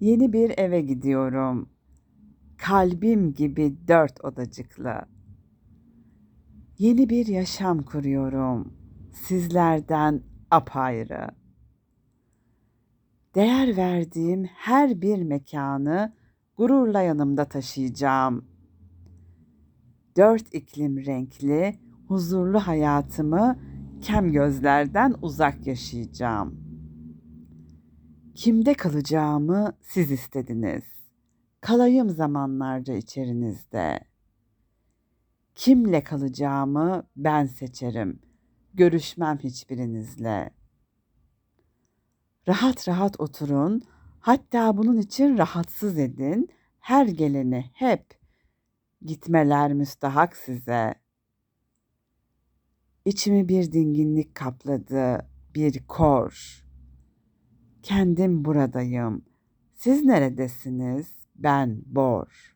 Yeni bir eve gidiyorum. Kalbim gibi dört odacıklı. Yeni bir yaşam kuruyorum. Sizlerden apayrı. Değer verdiğim her bir mekanı gururla yanımda taşıyacağım. Dört iklim renkli, huzurlu hayatımı kem gözlerden uzak yaşayacağım. Kimde kalacağımı siz istediniz. Kalayım zamanlarca içerinizde. Kimle kalacağımı ben seçerim. Görüşmem hiçbirinizle. Rahat rahat oturun. Hatta bunun için rahatsız edin. Her geleni hep gitmeler müstahak size. İçimi bir dinginlik kapladı, bir kor. Kendim buradayım. Siz neredesiniz? Ben bor.